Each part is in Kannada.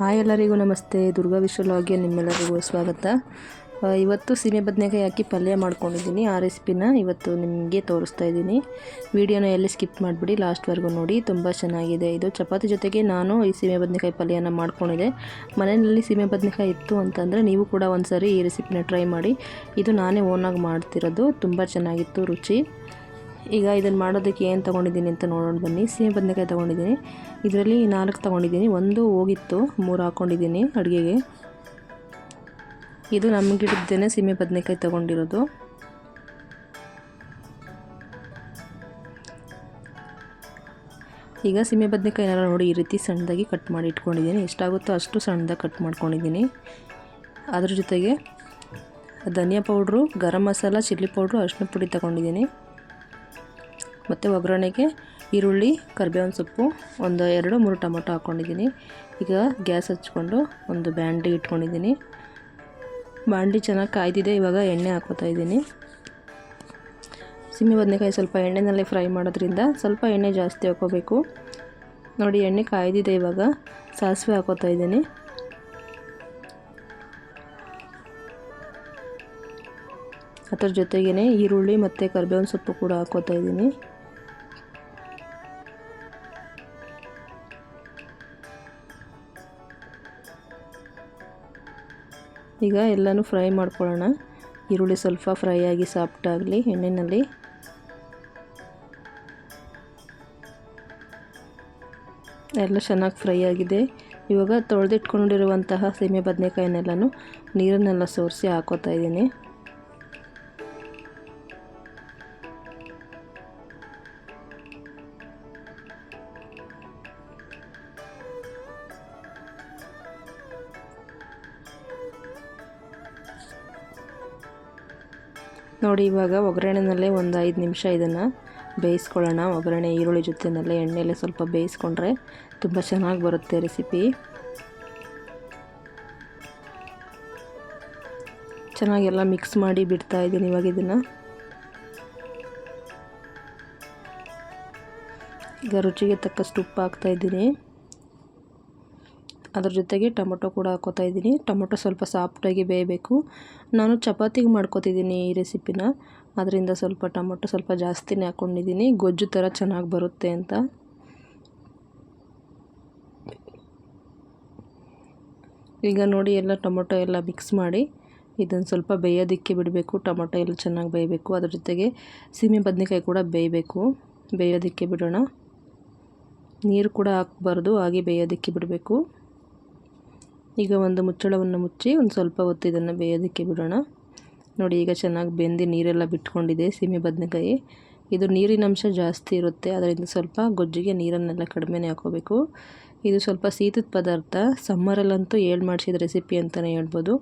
ಹಾಯ್ ಎಲ್ಲರಿಗೂ ನಮಸ್ತೆ. ದುರ್ಗಾ ವಿಶ್ವಲಾಗೆ ನಿಮ್ಮೆಲ್ಲರಿಗೂ ಸ್ವಾಗತ. ಇವತ್ತು ಸೀಮೆ ಬದನೆಕಾಯಿ ಹಾಕಿ ಪಲ್ಯ ಮಾಡ್ಕೊಂಡಿದ್ದೀನಿ. ಆ ರೆಸಿಪಿನ ಇವತ್ತು ನಿಮಗೆ ತೋರಿಸ್ತಾ ಇದ್ದೀನಿ. ವಿಡಿಯೋನ ಎಲ್ಲಿ ಸ್ಕಿಪ್ ಮಾಡಿಬಿಡಿ, ಲಾಸ್ಟ್ವರೆಗೂ ನೋಡಿ. ತುಂಬ ಚೆನ್ನಾಗಿದೆ ಇದು. ಚಪಾತಿ ಜೊತೆಗೆ ನಾನು ಈ ಸೀಮೆ ಬದನೆಕಾಯಿ ಪಲ್ಯನ ಮಾಡ್ಕೊಂಡಿದ್ದೆ. ಮನೆಯಲ್ಲಿ ಸೀಮೆ ಬದನೆಕಾಯಿ ಇತ್ತು ಅಂತಂದರೆ ನೀವು ಕೂಡ ಒಂದ್ಸರಿ ಈ ರೆಸಿಪಿನ ಟ್ರೈ ಮಾಡಿ. ಇದು ನಾನೇ ಓನಾಗಿ ಮಾಡ್ತಿರೋದು. ತುಂಬ ಚೆನ್ನಾಗಿತ್ತು, ರುಚಿ. ಈಗ ಇದನ್ನು ಮಾಡೋದಕ್ಕೆ ಏನು ತೊಗೊಂಡಿದ್ದೀನಿ ಅಂತ ನೋಡೋಣ ಬನ್ನಿ. ಸೀಮೆ ಬದನೆಕಾಯಿ ತೊಗೊಂಡಿದ್ದೀನಿ. ಇದರಲ್ಲಿ ನಾಲ್ಕು ತೊಗೊಂಡಿದ್ದೀನಿ. ಒಂದು ಹೋಗಿತ್ತು, ಮೂರು ಹಾಕ್ಕೊಂಡಿದ್ದೀನಿ ಅಡುಗೆಗೆ. ಇದು ನಮ್ಮ ಗಿಡದ್ದೇನೆ ಸೀಮೆ ಬದನೆಕಾಯಿ ತೊಗೊಂಡಿರೋದು. ಈಗ ಸೀಮೆ ಬದನೆಕಾಯಿನೆಲ್ಲ ನೋಡಿ ಈ ರೀತಿ ಸಣ್ಣದಾಗಿ ಕಟ್ ಮಾಡಿ ಇಟ್ಕೊಂಡಿದ್ದೀನಿ. ಎಷ್ಟಾಗುತ್ತೋ ಅಷ್ಟು ಸಣ್ಣದಾಗಿ ಕಟ್ ಮಾಡ್ಕೊಂಡಿದ್ದೀನಿ. ಅದ್ರ ಜೊತೆಗೆ ಧನಿಯಾ powder, garam masala, chilli powder ಅರಿಶಿನ ಪುಡಿ ತಗೊಂಡಿದ್ದೀನಿ. ಮತ್ತು ಒಗ್ಗರಣೆಗೆ ಈರುಳ್ಳಿ, ಕರಿಬೇವಿನ ಸೊಪ್ಪು, ಒಂದು ಎರಡು ಮೂರು ಟೊಮೊಟೊ ಹಾಕ್ಕೊಂಡಿದ್ದೀನಿ ಈಗ ಗ್ಯಾಸ್ ಹಚ್ಕೊಂಡು ಒಂದು ಬ್ಯಾಂಡಿ ಇಟ್ಕೊಂಡಿದ್ದೀನಿ. ಬಾಂಡಿ ಚೆನ್ನಾಗಿ ಕಾಯ್ದಿದೆ, ಇವಾಗ ಎಣ್ಣೆ ಹಾಕೋತಾ ಇದ್ದೀನಿ. ಸಿಮ್ಮಿ ಬದನೆಕಾಯಿ ಸ್ವಲ್ಪ ಎಣ್ಣೆನಲ್ಲೇ ಫ್ರೈ ಮಾಡೋದ್ರಿಂದ ಸ್ವಲ್ಪ ಎಣ್ಣೆ ಜಾಸ್ತಿ ಹಾಕೋಬೇಕು. ನೋಡಿ, ಎಣ್ಣೆ ಕಾಯ್ದಿದೆ, ಇವಾಗ ಸಾಸಿವೆ ಹಾಕೋತಾ ಇದ್ದೀನಿ. ಅದ್ರ ಜೊತೆಗೇ ಈರುಳ್ಳಿ ಮತ್ತು ಕರಿಬೇವಿನ ಸೊಪ್ಪು ಕೂಡ ಹಾಕೋತಾ ಇದ್ದೀನಿ. ಈಗ ಎಲ್ಲನೂ ಫ್ರೈ ಮಾಡ್ಕೊಳ್ಳೋಣ. ಈರುಳ್ಳಿ ಸ್ವಲ್ಪ ಫ್ರೈ ಆಗಿ ಸಾಫ್ಟ್ ಆಗಲಿ ಎಣ್ಣೆಯಲ್ಲಿ ಎಲ್ಲ ಚೆನ್ನಾಗಿ ಫ್ರೈ ಆಗಿದೆ. ಇವಾಗ ತೊಳೆದಿಟ್ಕೊಂಡಿರುವಂತಹ ಸೀಮೆ ಬದನೆಕಾಯಿನೆಲ್ಲನೂ ನೀರನ್ನೆಲ್ಲ ಸೋರಿಸಿ ಹಾಕೋತಾ ಇದ್ದೀನಿ. ನೋಡಿ, ಇವಾಗ ಒಗ್ಗರಣೆನಲ್ಲೇ ಒಂದು ಐದು ನಿಮಿಷ ಇದನ್ನು ಬೇಯಿಸ್ಕೊಳ್ಳೋಣ. ಒಗ್ಗರಣೆ ಈರುಳ್ಳಿ ಜೊತೆನಲ್ಲೇ ಎಣ್ಣೆಲೆ ಸ್ವಲ್ಪ ಬೇಯಿಸ್ಕೊಂಡ್ರೆ ತುಂಬ ಚೆನ್ನಾಗಿ ಬರುತ್ತೆ ರೆಸಿಪಿ. ಚೆನ್ನಾಗೆಲ್ಲ ಮಿಕ್ಸ್ ಮಾಡಿ ಬಿಡ್ತಾ ಇದ್ದೀನಿ ಇವಾಗ ಇದನ್ನು. ಈಗ ರುಚಿಗೆ ತಕ್ಕಷ್ಟು ಉಪ್ಪು ಹಾಕ್ತಾ ಇದ್ದೀನಿ. ಅದ್ರ ಜೊತೆಗೆ ಟೊಮೊಟೊ ಕೂಡ ಹಾಕೋತಾ ಇದ್ದೀನಿ. ಟೊಮೊಟೊ ಸ್ವಲ್ಪ ಸಾಫ್ಟಾಗಿ ಬೇಯಬೇಕು. ನಾನು ಚಪಾತಿಗೆ ಮಾಡ್ಕೋತಿದ್ದೀನಿ ಈ ರೆಸಿಪಿನ. ಅದರಿಂದ ಸ್ವಲ್ಪ ಟೊಮೊಟೊ ಸ್ವಲ್ಪ ಜಾಸ್ತಿನೇ ಹಾಕ್ಕೊಂಡಿದ್ದೀನಿ ಗೊಜ್ಜು ಥರ ಚೆನ್ನಾಗಿ ಬರುತ್ತೆ ಅಂತ. ಈಗ ನೋಡಿ ಎಲ್ಲ ಟೊಮೊಟೊ ಎಲ್ಲ ಮಿಕ್ಸ್ ಮಾಡಿ ಇದನ್ನು ಸ್ವಲ್ಪ ಬೇಯೋದಕ್ಕೆ ಬಿಡಬೇಕು. ಟೊಮೊಟೊ ಎಲ್ಲ ಚೆನ್ನಾಗಿ ಬೇಯಬೇಕು. ಅದ್ರ ಜೊತೆಗೆ ಸೀಮೆ ಬದನೆಕಾಯಿ ಕೂಡ ಬೇಯಬೇಕು. ಬೇಯೋದಿಕ್ಕೆ ಬಿಡೋಣ. ನೀರು ಕೂಡ ಹಾಕ್ಬಾರ್ದು. ಹಾಗೆ ಬೇಯೋದಕ್ಕೆ ಬಿಡಬೇಕು. ಈಗ ಒಂದು ಮುಚ್ಚಳವನ್ನು ಮುಚ್ಚಿ ಒಂದು ಸ್ವಲ್ಪ ಹೊತ್ತು ಇದನ್ನು ಬೇಯೋದಕ್ಕೆ ಬಿಡೋಣ. ನೋಡಿ, ಈಗ ಚೆನ್ನಾಗಿ ಬೆಂದು ನೀರೆಲ್ಲ ಬಿಟ್ಕೊಂಡಿದೆ ಸೀಮೆ ಬದನೆಕಾಯಿ. ಇದು ನೀರಿನ ಅಂಶ ಜಾಸ್ತಿ ಇರುತ್ತೆ, ಅದರಿಂದ ಸ್ವಲ್ಪ ಗೊಜ್ಜಿಗೆ ನೀರನ್ನೆಲ್ಲ ಕಡಿಮೆನೇ ಹಾಕೋಬೇಕು. ಇದು ಸ್ವಲ್ಪ ಸೀತದ ಪದಾರ್ಥ, ಸಮ್ಮರಲ್ಲಂತೂ ಏಳು ಮಾಡಿಸಿದ ರೆಸಿಪಿ ಅಂತಲೇ ಹೇಳ್ಬೋದು.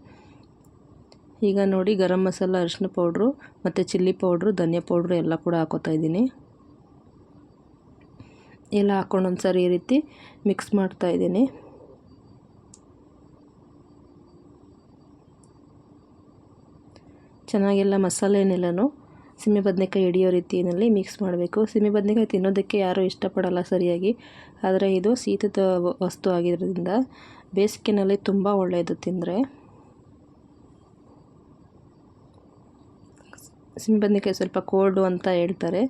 ಈಗ ನೋಡಿ, ಗರಂ ಮಸಾಲ ಅರಿಶಿನ ಪೌಡ್ರು ಮತ್ತು ಚಿಲ್ಲಿ ಪೌಡ್ರು, ಧನಿಯಾ ಪೌಡ್ರು ಎಲ್ಲ ಕೂಡ ಹಾಕೋತಾ ಇದ್ದೀನಿ. ಎಲ್ಲ ಹಾಕ್ಕೊಂಡು ಒಂದು ಸಾರಿ ಈ ರೀತಿ ಮಿಕ್ಸ್ ಮಾಡ್ತಾ ಇದ್ದೀನಿ. ಚೆನ್ನಾಗೆಲ್ಲ ಮಸಾಲೆನೆಲ್ಲನೂ ಸೀಮೆ ಬದನೆಕಾಯಿ ಹಿಡಿಯೋ ರೀತಿಯಲ್ಲಿ ಮಿಕ್ಸ್ ಮಾಡಬೇಕು. ಸೀಮೆ ಬದನೆಕಾಯಿ ತಿನ್ನೋದಕ್ಕೆ ಯಾರೂ ಇಷ್ಟಪಡಲ್ಲ ಸರಿಯಾಗಿ. ಆದರೆ ಇದು ಶೀತದ ವಸ್ತು ಆಗಿರೋದ್ರಿಂದ ಬೇಸಿಗೆನಲ್ಲಿ ತುಂಬ ಒಳ್ಳೆಯದು ತಿಂದರೆ. ಸೀಮೆ ಬದನೆಕಾಯಿ ಸ್ವಲ್ಪ ಕೋಲ್ಡು ಅಂತ ಹೇಳ್ತಾರೆ.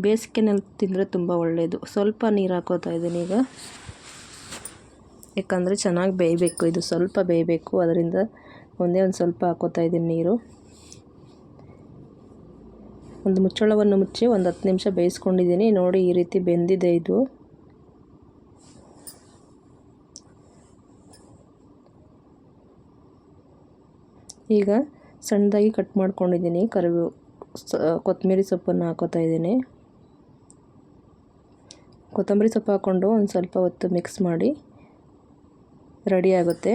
ಬೇಸಿಗೆನಲ್ಲಿ ತಿಂದರೆ ತುಂಬ ಒಳ್ಳೆಯದು. ಸ್ವಲ್ಪ ನೀರು ಹಾಕೋತಾ ಇದ್ದೀನಿ ಈಗ. ಯಾಕಂದರೆ ಚೆನ್ನಾಗಿ ಬೇಯಬೇಕು. ಇದು ಸ್ವಲ್ಪ ಬೇಯಬೇಕು. ಅದರಿಂದ ಒಂದೇ ಒಂದು ಸ್ವಲ್ಪ ಹಾಕೋತಾ ಇದ್ದೀನಿ ನೀರು. ಒಂದು ಮುಚ್ಚಳವನ್ನು ಮುಚ್ಚಿ ಒಂದು ಹತ್ತು ನಿಮಿಷ ಬೇಯಿಸ್ಕೊಂಡಿದ್ದೀನಿ. ನೋಡಿ, ಈ ರೀತಿ ಬೆಂದಿದೆ ಇದು. ಈಗ ಸಣ್ಣದಾಗಿ ಕಟ್ ಮಾಡ್ಕೊಂಡಿದ್ದೀನಿ. ಕರಿಬೇವು ಕೊತ್ತಂಬರಿ ಸೊಪ್ಪನ್ನು ಹಾಕೋತಾ ಇದ್ದೀನಿ. ಕೊತ್ತಂಬರಿ ಸೊಪ್ಪು ಹಾಕ್ಕೊಂಡು ಒಂದು ಸ್ವಲ್ಪ ಹೊತ್ತು ಮಿಕ್ಸ್ ಮಾಡಿ ರೆಡಿ ಆಗುತ್ತೆ.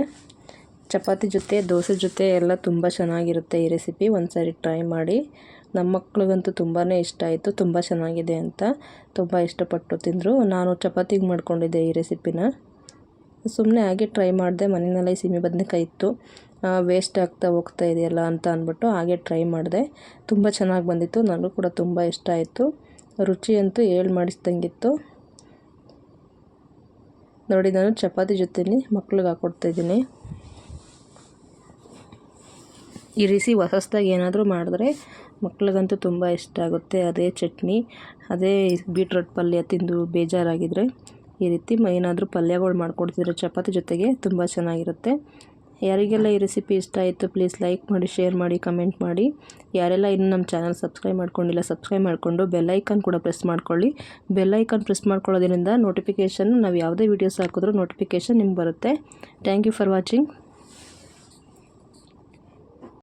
ಚಪಾತಿ ಜೊತೆ, ದೋಸೆ ಜೊತೆ ಎಲ್ಲ ತುಂಬ ಚೆನ್ನಾಗಿರುತ್ತೆ ಈ ರೆಸಿಪಿ. ಒಂದು ಸಾರಿ ಟ್ರೈ ಮಾಡಿ. ನಮ್ಮ ಮಕ್ಳಿಗಂತೂ ತುಂಬಾ ಇಷ್ಟ ಆಯಿತು, ತುಂಬ ಚೆನ್ನಾಗಿದೆ ಅಂತ. ತುಂಬ ಇಷ್ಟಪಟ್ಟು ತಿಂದರು. ನಾನು ಚಪಾತಿಗೆ ಮಾಡಿಕೊಂಡಿದ್ದೆ ಈ ರೆಸಿಪಿನ. ಸುಮ್ಮನೆ ಹಾಗೆ ಟ್ರೈ ಮಾಡಿದೆ, ಮನೆಯಲ್ಲೇ ಸೀಮೆ ಬದನೆಕಾಯಿ ಇತ್ತು. ವೇಸ್ಟ್ ಆಗ್ತಾ ಹೋಗ್ತಾ ಇದೆಯಲ್ಲ ಅಂತ ಅಂದ್ಬಿಟ್ಟು ಹಾಗೆ ಟ್ರೈ ಮಾಡಿದೆ. ತುಂಬ ಚೆನ್ನಾಗಿ ಬಂದಿತ್ತು, ನನಗೂ ಕೂಡ ತುಂಬ ಇಷ್ಟ ಆಯಿತು. ರುಚಿ ಅಂತೂ ಹೇಳಿ ಮಾಡಿಸ್ದಂಗಿತ್ತು. ನೋಡಿ, ನಾನು ಚಪಾತಿ ಜೊತೆಯಲ್ಲಿ ಮಕ್ಳಿಗೆ ಹಾಕ್ಕೊಡ್ತಾಯಿದ್ದೀನಿ ಈ ರಿಸಿ ಹೊಸದಾಗಿ ಏನಾದರೂ ಮಾಡಿದ್ರೆ ಮಕ್ಳಿಗಂತೂ ತುಂಬ ಇಷ್ಟ ಆಗುತ್ತೆ. ಅದೇ ಚಟ್ನಿ, ಅದೇ ಬೀಟ್ರೋಟ್ ಪಲ್ಯ ತಿಂದು ಬೇಜಾರಾಗಿದ್ದರೆ ಈ ರೀತಿ ಏನಾದರೂ ಪಲ್ಯಗಳು ಮಾಡಿಕೊಡ್ತಿದ್ರೆ ಚಪಾತಿ ಜೊತೆಗೆ ತುಂಬ ಚೆನ್ನಾಗಿರುತ್ತೆ. ಯಾರಿಗೆಲ್ಲ ಈ ರೆಸಿಪಿ ಇಷ್ಟ ಆಯಿತು ಪ್ಲೀಸ್ ಲೈಕ್ ಮಾಡಿ, ಶೇರ್ ಮಾಡಿ, ಕಮೆಂಟ್ ಮಾಡಿ. ಯಾರೆಲ್ಲ ಇನ್ನೂ ನಮ್ಮ ಚಾನಲ್ ಸಬ್ಸ್ಕ್ರೈಬ್ ಮಾಡ್ಕೊಂಡಿಲ್ಲ, ಸಬ್ಸ್ಕ್ರೈಬ್ ಮಾಡಿಕೊಂಡು ಬೆಲ್ಲೈಕನ್ ಕೂಡ ಪ್ರೆಸ್ ಮಾಡ್ಕೊಳ್ಳಿ. ಬೆಲ್ಲೈಕನ್ ಪ್ರೆಸ್ ಮಾಡ್ಕೊಳ್ಳೋದ್ರಿಂದ ನೋಟಿಫಿಕೇಷನ್, ನಾವು ಯಾವುದೇ ವೀಡಿಯೋಸ್ ಹಾಕಿದ್ರೂ ನೋಟಿಫಿಕೇಷನ್ ನಿಮ್ಗೆ ಬರುತ್ತೆ. Thank you for watching.